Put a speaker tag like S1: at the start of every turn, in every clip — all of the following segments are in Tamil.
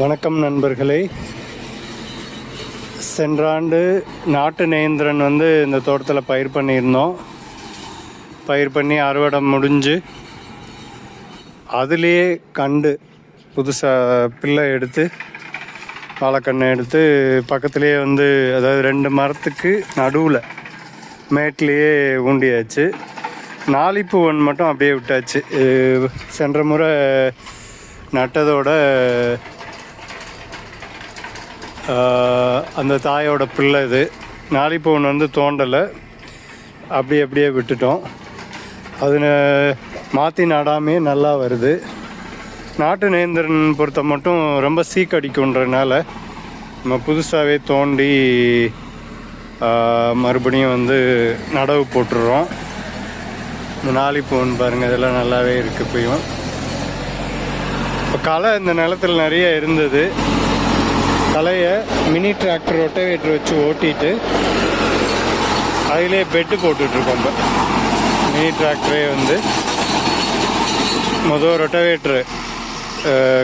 S1: வணக்கம் நண்பர்களே. சென்ற ஆண்டு நாட்டு நேந்திரன் வந்து இந்த தோட்டத்தில் பயிர் பண்ணியிருந்தோம். பயிர் பண்ணி அறுவடை முடிஞ்சு அதுலேயே கண்டு புதுசாக பிள்ளை எடுத்து வாழைக்கண்ணை எடுத்து பக்கத்துலேயே வந்து அதாவது ரெண்டு மரத்துக்கு நடுவில் மேட்லேயே ஊண்டியாச்சு. நாளிப்பூ ஒன்று மட்டும் அப்படியே விட்டாச்சு. சென்ற முறை நட்டதோட அந்த தாயோட பிள்ளை இது. நாளிப்பூ வந்து தோண்டலை. அப்படியே அப்படியே விட்டுட்டோம். அது மாற்றி நடாமே நல்லா வருது. நாட்டு நேந்திரன் பொறுத்த மட்டும் ரொம்ப சீக்கடிக்குன்றனால நம்ம புதுசாகவே தோண்டி மறுபடியும் வந்து நடவு போட்டுடுறோம் இந்த நாளிப்பூன்னு பாருங்கள் இதெல்லாம் நல்லாவே இருக்குது இப்பயும். இப்போ களை இந்த நிலத்தில் நிறைய இருந்தது. தலையை மினி டிராக்டர் ரொட்டவேட்டர் வச்சு ஓட்டிட்டு அதிலே பெட்டு போட்டுட்ருக்கோம் இப்போ. மினி டிராக்டரே வந்து மொதல் ரொட்டவேட்ரு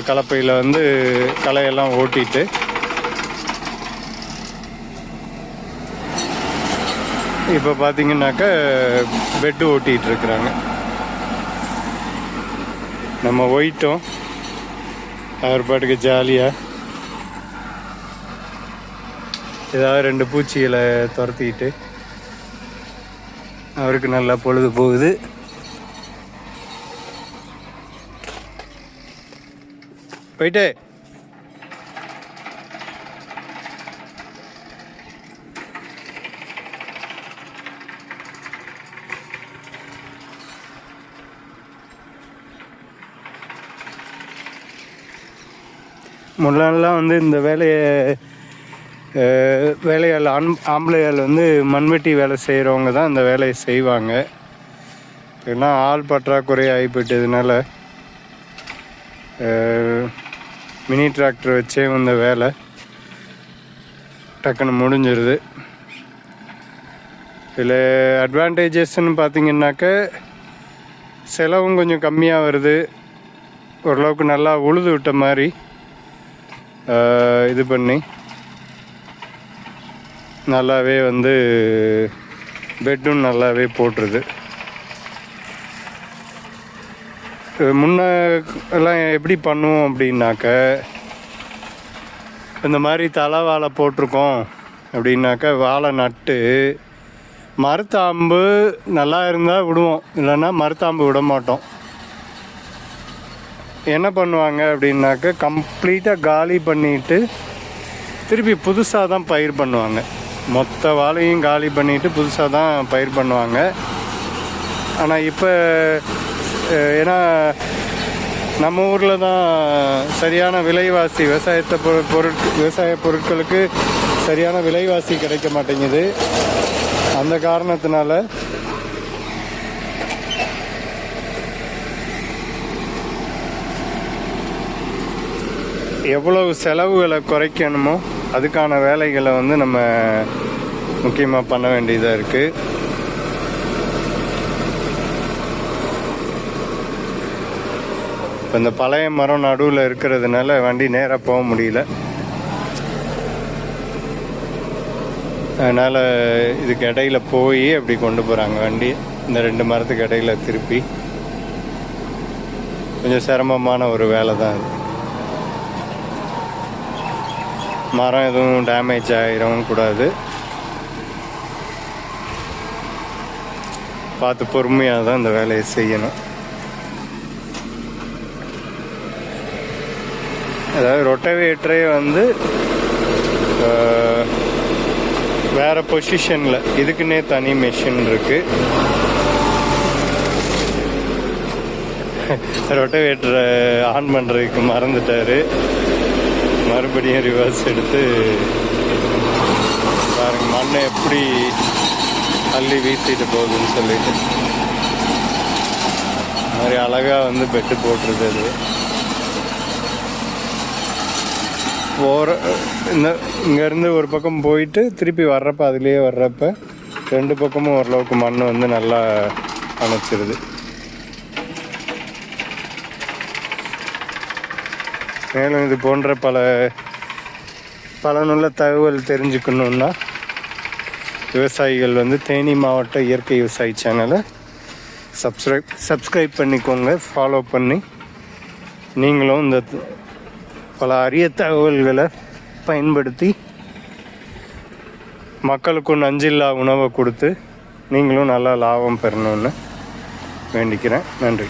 S1: கலப்பையில் வந்து களையெல்லாம் ஓட்டிட்டு இப்போ பார்த்தீங்கன்னாக்க பெட்டு ஓட்டிகிட்டு இருக்கிறாங்க நம்ம ஒயிட்டும் அவர் பாட்டுக்கு ஜாலியாக ஏதாவது ரெண்டு பூச்சிகளை துரத்திக்கிட்டு அவருக்கு நல்லா பொழுது போகுது. போயிட்டு. முன்னாடிலாம் வந்து இந்த வேலையை வேலையாள் ஆண் ஆம்பளையாள் வந்து மண்வெட்டி வேலை செய்கிறவங்க தான் இந்த வேலையை செய்வாங்க. ஏன்னா ஆள் பற்றாக்குறை ஆகி போயிட்டதுனால மினி டிராக்டர் வச்சே வந்த வேலை டக்குன்னு முடிஞ்சிருது. இதில் அட்வான்டேஜஸ்ன்னு பார்த்தீங்கன்னாக்க செலவும் கொஞ்சம் கம்மியாக வருது. ஓரளவுக்கு நல்லா உழுது விட்ட மாதிரி இது பண்ணி நல்லாவே வந்து பெட்டும் நல்லாவே போட்டுருது. இது முன்ன எல்லாம் எப்படி பண்ணுவோம் அப்படின்னாக்க இந்த மாதிரி தலை வாழை போட்டிருக்கோம் அப்படின்னாக்க வாழை நட்டு மரத்தாம்பு நல்லா இருந்தால் விடுவோம். இல்லைன்னா மரத்தாம்பு விட மாட்டோம். என்ன பண்ணுவாங்க அப்படின்னாக்க கம்ப்ளீட்டாக காலி பண்ணிட்டு திருப்பி புதுசாக தான் பயிர் பண்ணுவாங்க. மொத்த வாழையும் காலி பண்ணிட்டு புதுசாக தான் பயிர் பண்ணுவாங்க. ஆனால் இப்போ ஏன்னா நம்ம ஊரில் தான் சரியான விலைவாசி விவசாயத்தை பொரு பொருட் விவசாய பொருட்களுக்கு சரியான விலைவாசி கிடைக்க மாட்டேங்குது. அந்த காரணத்தினால எவ்வளவு செலவுகளை குறைக்கணுமோ அதுக்கான வேலைகளை வந்து நம்ம முக்கியமாக பண்ண வேண்டியதாக இருக்குது இப்போ இந்த பழைய மரம் நடுவில் இருக்கிறதுனால வண்டி நேராக போக முடியல. அதனால் இதுக்கு இடையில போய் அப்படி கொண்டு போகிறாங்க வண்டி. இந்த ரெண்டு மரத்துக்கு இடையில திருப்பி. கொஞ்சம் சிரமமான ஒரு வேலை தான் அது. மரம் எதுவும் டேமேஜ் ஆகிடவும் கூடாது. பார்த்து பொறுமையாக தான் இந்த வேலையை செய்யணும். அதாவது ரொட்டவேட்டரே வந்து வேறு வேற பொசிஷனில் இதுக்குன்னே தனி மெஷின் இருக்கு. ரொட்டவேட்டரை ஆன் பண்ணுறதுக்கு மறந்துட்டாரு. மறுபடியும் ரிவர்ஸ் எடுத்து பாருங்க மண்ணை எப்படி அள்ளி வீசிட்டு போகுதுன்னு சொல்லிட்டு. மாதிரி அழகாக வந்து பெட்டு போட்டுருது அது. போகிற இந்த இங்கேருந்து ஒரு பக்கம் போயிட்டு திருப்பி வர்றப்ப அதுலேயே வர்றப்ப ரெண்டு பக்கமும் ஓரளவுக்கு மண் வந்து நல்லா அணைச்சிருது. மேலும் இது போன்ற பல பலனுள்ள தகவல் தெரிஞ்சுக்கணுன்னா விவசாயிகள் வந்து தேனி மாவட்ட இயற்கை விவசாயி சேனலை சப்ஸ்கிரைப் சப்ஸ்கிரைப் பண்ணிக்கோங்க ஃபாலோ பண்ணி நீங்களும் இந்த பல அரிய தகவல்களை பயன்படுத்தி மக்களுக்கும் நஞ்சில்லா உணவை கொடுத்து நீங்களும் நல்லா லாபம் பெறணும்னு வேண்டிக்கிறேன். நன்றி.